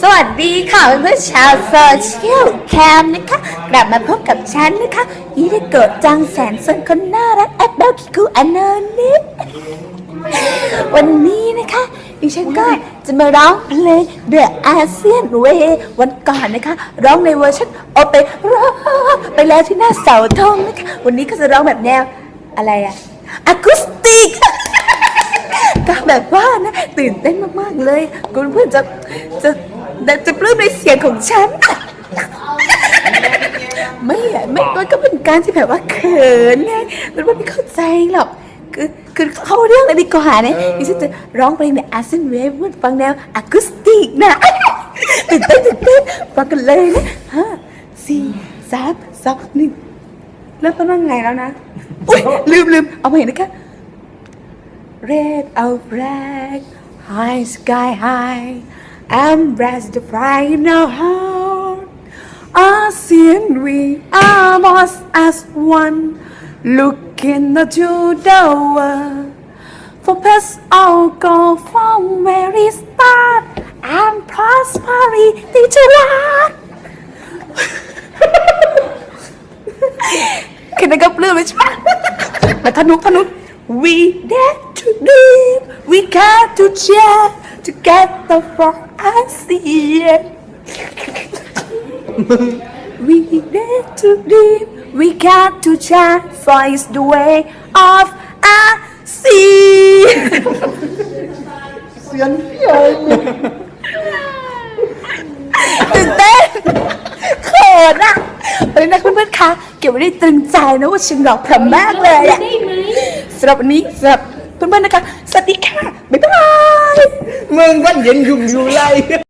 สวัสดีค่ะเพื่อนชาวโซเชียลแคมนะคะ กลับมาพบกับฉันนะคะยี่ได้เกิดจังแสนสนคนน่ารักแอปเปิลคิคูอานนนิดวันนี้นะคะดิฉันก็จะมาร้องเพลง The ASEAN Way วันก่อนนะคะ ร้องในเวอร์ชันโอเปร่าไปแล้วที่หน้าเสาธงนะคะ วันนี้ก็จะร้องแบบแนวอะไรอะอะคูสติกก็แบบว่านะ ตื่นเต้นมากๆเลย คุณเพื่อนจะจะจะจะปลื้มในเสียงของฉัน ไม่อะไม่มันก็เป็นการที่แบบว่าเขินไงมันไม่เข้าใจหรอกคือคือเข้าเรื่องเลยดีกว่านะดิฉันจะร้องเพลงในอาเซนเวฟฟังแนวอะคูสติกนะตื่นเต้นตื่นเต้นฟังกันเลยนะห้าสี่สามสองหนึ่งเริ่มต้นว่าไงแล้วนะ อุ้ยลืมลืมเอาใหม่นะคะ Red of black, high sky high, embrace the pride in our heart. ASEAN, we are lost as one, looking into the world. For past all go from where it start, and prosperity to last. แค่นั้นก็ปลื้มเลยใช่ไหมแล้วทนุทนุ We dare to dream We got to share Together for ASEAN We dare to dream We got to share For it's the way of ASEAN เสียงเพี้ยนตื่นเต้นเขินอะเฮ้ยนะเพื่อนๆคะเก็บไว้ในตรึงใจนะว่าฉันร้องเพราะมากเลยอะสำหรับวันนี้สำหรับ เพื่อนๆนะคะ สวัสดีค่ะ บ๊ายบายมึงวันเย็นยุ่งอยู่ไร